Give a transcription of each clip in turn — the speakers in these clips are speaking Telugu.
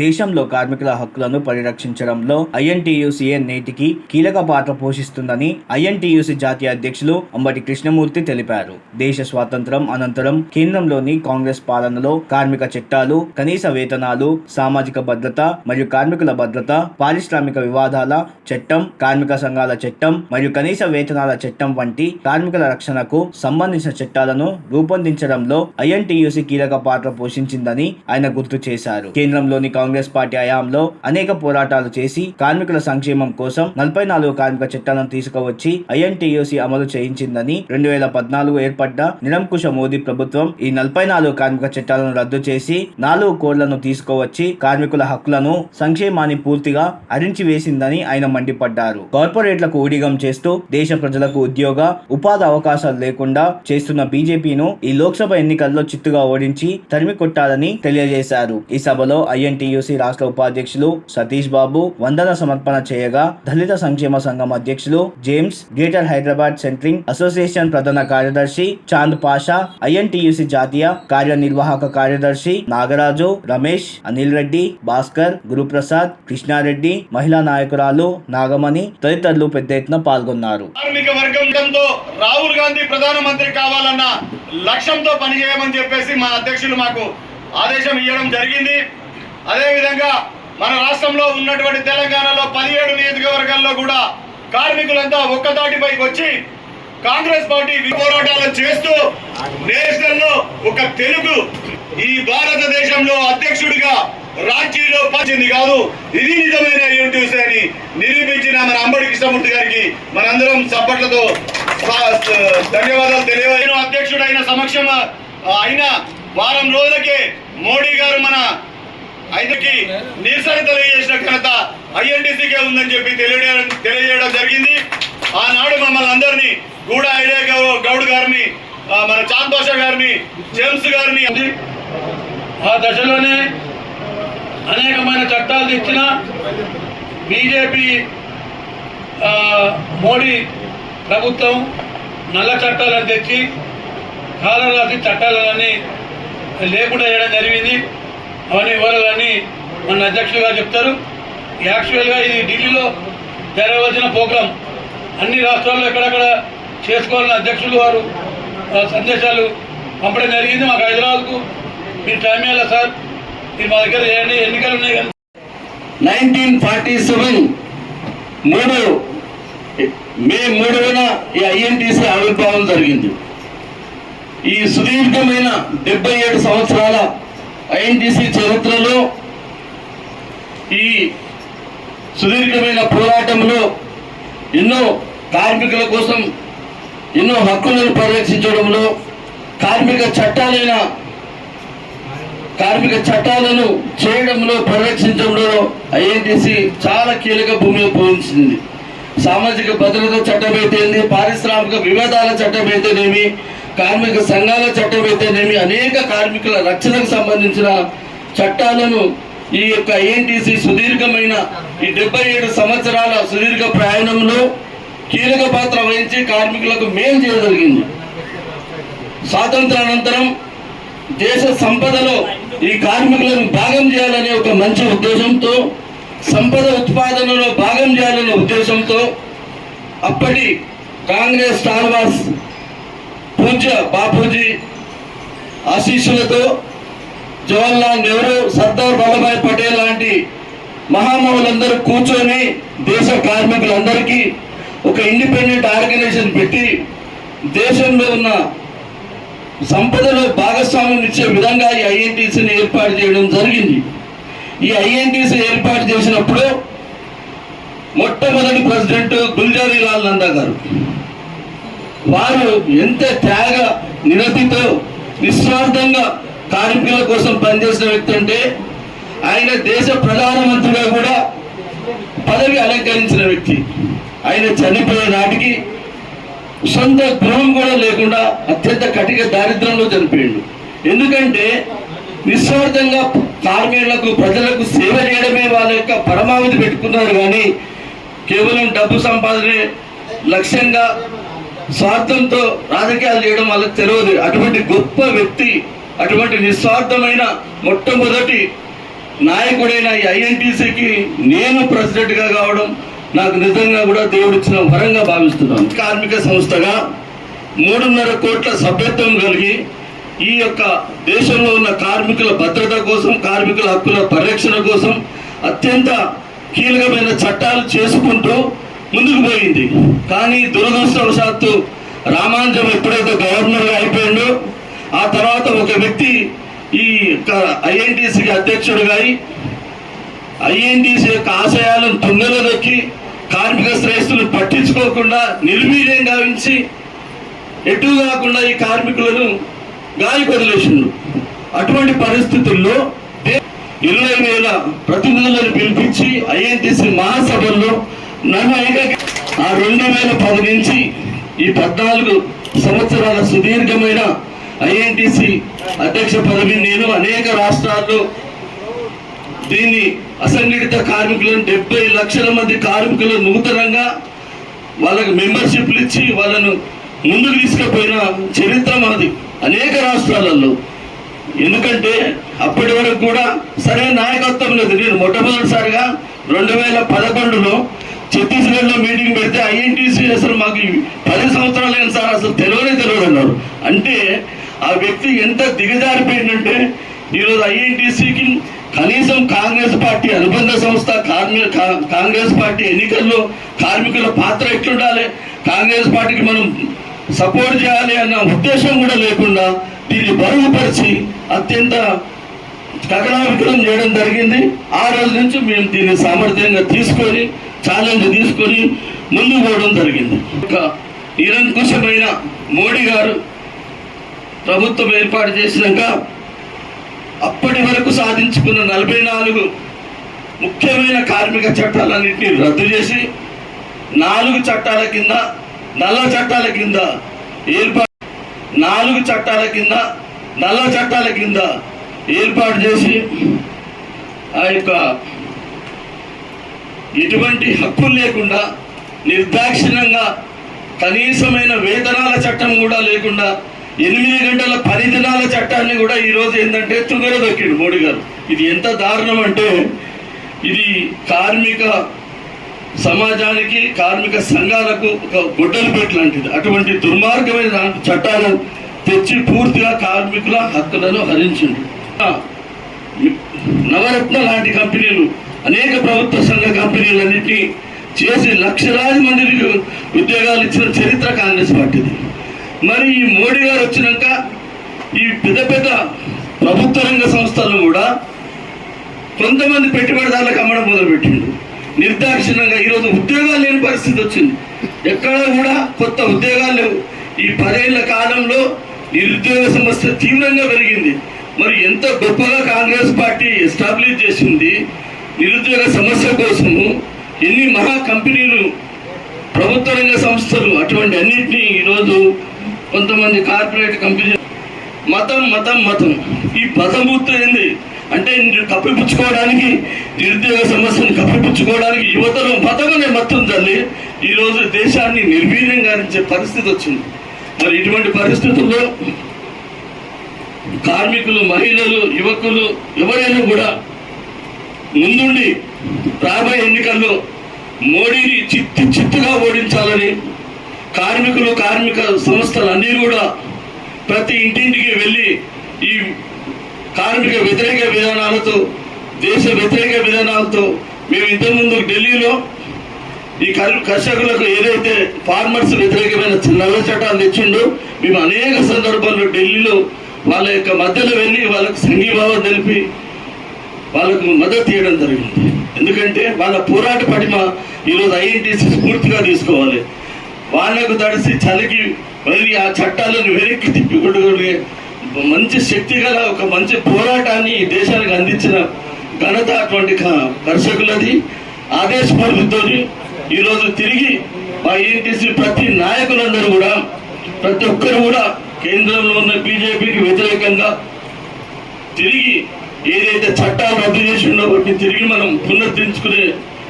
దేశంలో కార్మికుల హక్కులను పరిరక్షించడంలో ఐఎన్టీయూసీఏ నేటికి కీలక పాత్ర పోషిస్తుందని ఐఎన్టీయూసీ జాతీయ అధ్యక్షులు అంబటి కృష్ణమూర్తి తెలిపారు. దేశ స్వాతంత్రం అనంతరం కేంద్రంలోని కాంగ్రెస్ పాలనలో కార్మిక చట్టాలు కనీస వేతనాలు సామాజిక భద్రత మరియు కార్మికుల భద్రత పారిశ్రామిక వివాదాల చట్టం కార్మిక సంఘాల చట్టం మరియు కనీస వేతనాల చట్టం వంటి కార్మికుల రక్షణకు సంబంధించిన చట్టాలను రూపొందించడంలో ఐఎన్టీయూసీ కీలక పాత్ర పోషించిందని ఆయన గుర్తు చేశారు. కేంద్రంలోని కాంగ్రెస్ పార్టీ హయాంలో అనేక పోరాటాలు చేసి కార్మికుల సంక్షేమం కోసం నలభై నాలుగు కార్మిక చట్టాలను తీసుకువచ్చి ఐఎన్టీయూసీ అమలు చేయించిందని రెండు వేల పద్నాలుగు ఏర్పడ్డ నిరంకుశ మోదీ ప్రభుత్వం ఈ నలభై నాలుగు కార్మిక చట్టాలను రద్దు చేసి నాలుగు కోడ్లను తీసుకువచ్చి కార్మికుల హక్కులను సంక్షేమాన్ని పూర్తిగా అరించి వేసిందని ఆయన మండిపడ్డారు. కార్పొరేట్లకు ఊడిగం చేస్తూ దేశ ప్రజలకు ఉద్యోగ ఉపాధి అవకాశాలు లేకుండా చేస్తున్న బీజేపీను ఈ లోక్సభ ఎన్నికల్లో చిత్తుగా ఓడించి తరిమి కొట్టాలని తెలియజేశారు. ఈ సభలో ఐఎన్టీయూసీ రాష్ట్ర ఉపాధ్యక్షులు సతీష్ బాబు వందన సమర్పణ చేయగా దళిత సంక్షేమ సంఘం అధ్యక్షులు James Greater Hyderabad centring association ప్రధాన కార్యదర్శి చాంద్ పాషా ఐఎన్టీయూసీ జాతీయ కార్యనిర్వాహక కార్యదర్శి నాగరాజు రమేష్ అనిల్ రెడ్డి భాస్కర్ గురుప్రసాద్ కృష్ణారెడ్డి మహిళా నాయకురాలు నాగమణి తదితరులు పెద్ద ఎత్తున పాల్గొన్నారు. రాహుల్ గాంధీ ప్రధానమంత్రి కావాలన్న లక్ష్యంతో పనిచేయమని చెప్పేసి మా అధ్యక్షులు మాకు ఆదేశం ఇవ్వడం జరిగింది. అదేవిధంగా మన రాష్ట్రంలో ఉన్నటువంటి తెలంగాణలో పదిహేడు నియోజకవర్గాల్లో కూడా కార్మికులంతా ఒక్కదాటిపైకి వచ్చి కాంగ్రెస్ పార్టీ పోరాటాలు చేస్తూ నేషనల్లో ఒక తెలుగు ఈ భారతదేశంలో అధ్యక్షుడిగా రాంచీలో పంచింది కాదు. ఇది నిజమైన యూనివర్సిటీ అని నిరూపించిన మన అంబడి కృష్ణమూర్తి గారికి మనందరం చప్పట్లతో స- ధన్యవాదాలు తెలియజేయను అధ్యక్షుడైన సమక్షం అయిన వారం రోజులకే మోడీ గారు మన ఐదుకి నిరసన తెలియజేసిన ఘనత ఐఎన్టీసీకే ఉందని చెప్పి తెలియజేయడం తెలియజేయడం జరిగింది. ఆనాడు మమ్మల్ని అందరినీ గూడ ఐడే గౌ- గౌడ్ గారిని మన చాంద్ గారిని జేమ్స్ గారిని ఆ దశలోనే అనేకమైన చట్టాలు తెచ్చిన బీజేపీ మోడీ ప్రభుత్వం నల్ల చట్టాలను తెచ్చి కాలం రాసి చట్టాలన్నీ లేకుండా చేయడం జరిగింది. అవన్నీ వివరాలన్నీ మన అధ్యక్షులు గారు చెప్తారు. యాక్చువల్గా ఇది ఢిల్లీలో జరగవలసిన ప్రోగ్రాం అన్ని రాష్ట్రాల్లో ఎక్కడెక్కడ చేసుకోవాలని అధ్యక్షులు వారు సందేశాలు పంపడం జరిగింది. మాకు హైదరాబాద్కు మీరు టైం ఇవ్వాలి సార్? మీరు మా దగ్గర చేయండి ఎన్నికలు ఉన్నాయి కదా నైన్టీన్ ఫార్టీ సెవెన్ మూడు మే మూడున ఈ ఐఎన్టీసీ ఆవిర్భావం జరిగింది. ఈ సుదీర్ఘమైన డెబ్బై ఏడు సంవత్సరాల ఐఎన్టీసీ చరిత్రలో ఈ సుదీర్ఘమైన పోరాటంలో ఎన్నో కార్మికుల కోసం ఎన్నో హక్కులను పరిరక్షించడంలో కార్మిక చట్టాలైన కార్మిక చట్టాలను చేయడంలో పరిరక్షించడంలో ఐఎన్టీసీ చాలా కీలక భూమిలో పోషించింది. సామాజిక భద్రత చట్టం అయితేంది పారిశ్రామిక వివాదాల చట్టం అయితేనేమి కార్మిక సంఘాల చట్టం అయితేనేమి అనేక కార్మికుల రక్షణకు సంబంధించిన చట్టాలను ఈ యొక్క ఐఎన్టీసీ సుదీర్ఘమైన ఈ డెబ్బై ఏడు సంవత్సరాల సుదీర్ఘ ప్రయాణంలో కీలక పాత్ర వహించి కార్మికులకు మేలు చేయగలిగింది స్వాతంత్రానంతరం దేశ సంపదలో ఈ కార్మికులను భాగం చేయాలనే ఒక మంచి ఉద్దేశంతో సంపద ఉత్పాదనలో భాగం చేయాలనే ఉద్దేశంతో అప్పటి కాంగ్రెస్ స్టార్వాస్ పూజ్య బాపూజీ ఆశీస్సులతో జవహర్లాల్ నెహ్రూ సర్దార్ వల్లభాయ్ పటేల్ లాంటి మహామహులందరూ కూర్చొని దేశ కార్మికులందరికీ ఒక ఇండిపెండెంట్ ఆర్గనైజేషన్ పెట్టి దేశంలో ఉన్న సంపదలో భాగస్వామ్యం ఇచ్చే విధంగా ఈ ఐఎన్టీసీని ఏర్పాటు చేయడం జరిగింది. ఈ ఐఎన్టీసీ ఏర్పాటు చేసినప్పుడు మొట్టమొదటి ప్రెసిడెంట్ గుల్జారీలాల్ నందా గారు వారు ఎంత త్యాగ నిరతితో నిస్వార్థంగా కార్మికుల కోసం పనిచేసిన వ్యక్తి అంటే ఆయన దేశ ప్రధానమంత్రిగా కూడా పదవి అలంకరించిన వ్యక్తి. ఆయన చనిపోయే నాటికి సొంత గృహం కూడా లేకుండా అత్యంత కటిక దారిద్రంలో చనిపోయిండు. ఎందుకంటే నిస్వార్థంగా కార్మికులకు ప్రజలకు సేవ చేయడమే వాళ్ళ యొక్క పరమావధి పెట్టుకున్నారు కానీ కేవలం డబ్బు సంపాదనే లక్ష్యంగా స్వార్థంతో రాజకీయాలు చేయడం వాళ్ళకి తెలియదు. అటువంటి గొప్ప వ్యక్తి అటువంటి నిస్వార్థమైన మొట్టమొదటి నాయకుడైన ఈ ఐఎన్టీసీకి నేను ప్రెసిడెంట్గా కావడం నాకు నిజంగా కూడా దేవుడిచ్చిన వరంగా భావిస్తున్నాను. కార్మిక సంస్థగా మూడున్నర కోట్ల సభ్యత్వం కలిగి ఈ యొక్క దేశంలో ఉన్న కార్మికుల భద్రత కోసం కార్మికుల హక్కుల పరిరక్షణ కోసం అత్యంత కీలకమైన చట్టాలు చేసుకుంటూ ముందుకు పోయింది. కానీ దురదృష్టవశాత్తు రామాంజం ఎప్పుడైతే గవర్నర్గా అయిపోయిందో ఆ తర్వాత ఒక వ్యక్తి ఈ ఐఎన్టీసీకి అధ్యక్షుడుగా ఐఎన్టీసీ యొక్క ఆశయాలను తుంగలో దొక్కి కార్మిక శ్రేష్ఠులు పట్టించుకోకుండా నిర్వీర్యం గావించి ఎటు కాకుండా ఈ కార్మికులను గాలి వదిలేసిండు అటువంటి పరిస్థితుల్లో ఇరవై వేల ప్రతినిధులను పిలిపించి ఐఎన్టీసీ మహాసభల్లో నన్ను ఏకైక ఆ రెండు వేల పది నుంచి ఈ పద్నాలుగు సంవత్సరాల సుదీర్ఘమైన ఐఎన్టీసీ అధ్యక్ష పదవి నేను అనేక రాష్ట్రాల్లో దీన్ని అసంఘటిత కార్మికులను డెబ్బై లక్షల మంది కార్మికులు నూతనంగా వాళ్ళకి మెంబర్షిప్లు ఇచ్చి వాళ్ళను ముందుకు తీసుకుపోయిన చరిత్ర మాది అనేక రాష్ట్రాలలో. ఎందుకంటే అప్పటి వరకు కూడా సరైన నాయకత్వం లేదు. నేను మొట్టమొదటిసారిగా రెండు వేల పదకొండులో ఛత్తీస్గఢ్లో మీటింగ్ పెడితే ఐఎన్టీసీ అసలు మాకు పది సంవత్సరాలు అయిన సార్ అసలు తెలియనే తెలియదు అన్నారు. అంటే ఆ వ్యక్తి ఎంత దిగజారిపోయిందంటే ఈరోజు ఐఎన్టీసీకి కనీసం కాంగ్రెస్ పార్టీ అనుబంధ సంస్థ కార్మి- కాంగ్రెస్ పార్టీ ఎన్నికల్లో కార్మికుల పాత్ర ఎట్లుండాలి కాంగ్రెస్ పార్టీకి మనం సపోర్ట్ చేయాలి అన్న ఉద్దేశం కూడా లేకుండా దీన్ని బరుగుపరిచి అత్యంత కకడావికలం చేయడం జరిగింది. ఆ రోజు నుంచి మేము దీన్ని సామర్థ్యంగా తీసుకొని ఛాలెంజ్ తీసుకొని ముందుకు పోవడం జరిగింది. ఒక నిరంకుశమైన మోడీ గారు ప్రభుత్వం ఏర్పాటు చేసినాక అప్పటి వరకు సాధించుకున్న నలభై నాలుగు ముఖ్యమైన కార్మిక చట్టాలన్నింటినీ రద్దు చేసి నాలుగు చట్టాల కింద నల్ల చట్టాల కింద ఏర్పాటు నాలుగు చట్టాల కింద నల్ల చట్టాల కింద ఏర్పాటు చేసి ఆ యొక్క ఎటువంటి హక్కులు లేకుండా నిర్దాక్షిణ్యంగా కనీసమైన వేతనాల చట్టం కూడా లేకుండా ఎనిమిది గంటల పని దినాల చట్టాన్ని కూడా ఈరోజు ఏంటంటే తుంగర దొక్కిండు మోడీ గారు. ఇది ఎంత దారుణం అంటే ఇది కార్మిక సమాజానికి కార్మిక సంఘాలకు ఒక గుడ్డలు పెట్టలాంటిది అటువంటి దుర్మార్గమైన చట్టాలను చట్టాలు తెచ్చి పూర్తిగా కార్మికుల హక్కులను హరించింది నవరత్న లాంటి కంపెనీలు అనేక ప్రభుత్వ సంఘ కంపెనీలన్నింటినీ చేసి లక్షలాది మందికి ఉద్యోగాలు ఇచ్చిన చరిత్ర కాంగ్రెస్ పార్టీది. మరి ఈ మోడీ గారు వచ్చినాక ఈ పెద్ద పెద్ద ప్రభుత్వ రంగ సంస్థలు కూడా కొంతమంది పెట్టుబడిదారులకు అమ్మడం మొదలుపెట్టిండు నిర్దాక్షిణ్యంగా ఈరోజు ఉద్యోగాలు లేని పరిస్థితి వచ్చింది. ఎక్కడ కూడా కొత్త ఉద్యోగాలు లేవు. ఈ పదేళ్ళ కాలంలో నిరుద్యోగ సమస్య తీవ్రంగా పెరిగింది. మరి ఎంత గొప్పగా కాంగ్రెస్ పార్టీ ఎస్టాబ్లిష్ చేసింది? నిరుద్యోగ సమస్య కోసము ఎన్ని మహా కంపెనీలు ప్రభుత్వ రంగ సంస్థలు అటువంటి అన్నింటినీ ఈరోజు కొంతమంది కార్పొరేట్ కంపెనీ మతం మతం మతం. ఈ పదమూర్తి ఏంది? అంటే కప్పిపుచ్చుకోవడానికి నిరుద్యోగ సమస్యను కప్పిపుచ్చుకోవడానికి యువతలో మతం అనే మతం తల్లి ఈరోజు దేశాన్ని నిర్వీర్యం గారించే పరిస్థితి వచ్చింది. మరి ఇటువంటి పరిస్థితుల్లో కార్మికులు మహిళలు యువకులు ఎవరైనా కూడా ముందుండి రాబోయే ఎన్నికల్లో మోడీని చిత్తు చిత్తుగా ఓడించాలని కార్మికులు కార్మిక సంస్థలన్నీ కూడా ప్రతి ఇంటింటికి వెళ్ళి ఈ కార్మిక వ్యతిరేక విధానాలతో దేశ వ్యతిరేక విధానాలతో మేము ఇంతకుముందు ఢిల్లీలో ఈ కర్షకులకు ఏదైతే ఫార్మర్స్ వ్యతిరేకమైన నల్ల చట్టాలు తెచ్చిండో మేము అనేక సందర్భాల్లో ఢిల్లీలో వాళ్ళ యొక్క మధ్యలో వెళ్ళి వాళ్ళకు సంఘీభావం తెలిపి వాళ్ళకు మద్దతు తీయడం జరిగింది. ఎందుకంటే వాళ్ళ పోరాట పటిమ ఈరోజు ఐఎన్టీసీ స్ఫూర్తిగా తీసుకోవాలి. వాళ్ళకు తడిసి చలికి మరి ఆ చట్టాలను వెనక్కి తిప్పికొట్టుకునే మంచి శక్తి గల ఒక మంచి పోరాటాన్ని ఈ దేశానికి అందించిన ఘనత అటువంటి దర్శకులది. కర్షకులది ఈరోజు తిరిగి మా ఈఎన్టీసీ ప్రతి నాయకులందరూ కూడా ప్రతి ఒక్కరు కూడా కేంద్రంలో ఉన్న బీజేపీకి వ్యతిరేకంగా తిరిగి ఏదైతే చట్టాలు రద్దు చేసిండో వాటిని తిరిగి మనం పునరుద్ధరించుకునే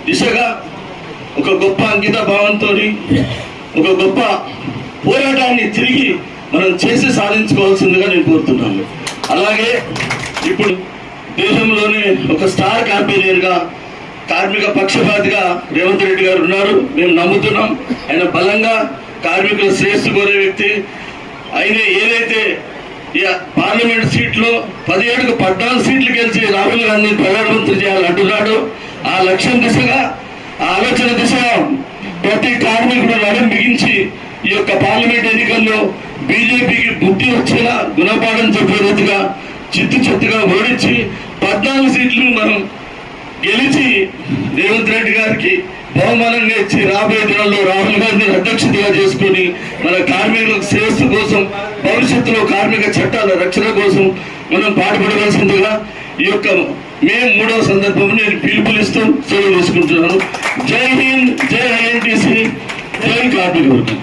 దిశగా ఒక గొప్ప అంకిత భావంతో ఒక గొప్ప పోరాటాన్ని తిరిగి మనం చేసి సాధించుకోవాల్సిందిగా నేను కోరుతున్నాను. అలాగే ఇప్పుడు దేశంలోనే ఒక స్టార్ క్యాంపెయినర్గా కార్మిక పక్షపాతిగా రేవంత్ రెడ్డి గారు ఉన్నారు. మేము నమ్ముతున్నాం. ఆయన బలంగా కార్మికుల శ్రేయస్సు కోరే వ్యక్తి. ఆయన ఏదైతే పార్లమెంట్ సీట్లో పదిహేడుకు పద్నాలుగు సీట్లు గెలిచి రాహుల్ గాంధీని ప్రధానమంత్రి చేయాలంటున్నాడు ఆ లక్ష్యం దిశగా ఆ ఆలోచన దిశగా ప్రతి కార్మికుడు నడుం బిగించి ఈ యొక్క పార్లమెంట్ ఎన్నికల్లో బీజేపీకి బుద్ధి వచ్చేలా గుణపాఠం చెప్పే రీతిగా చిత్తు చిత్తుగా ఓడించి పద్నాలుగు సీట్లు మనం గెలిచి రేవంత్ రెడ్డి గారికి బహుమానంగా ఇచ్చి రాబోయే దినాల్లో రాహుల్ గాంధీని అధ్యక్షతగా చేసుకుని మన కార్మికులకు శ్రేయస్సు కోసం భవిష్యత్తులో కార్మిక చట్టాల రక్షణ కోసం మనం పాటుపడవలసిందిగా ఈ యొక్క మే మూడవ సందర్భం నేను పిలుపునిస్తూ సెలవు తీసుకుంటున్నాను. జై హింద్ జై ఐఎన్టీసీ జై కార్మిక వర్గం.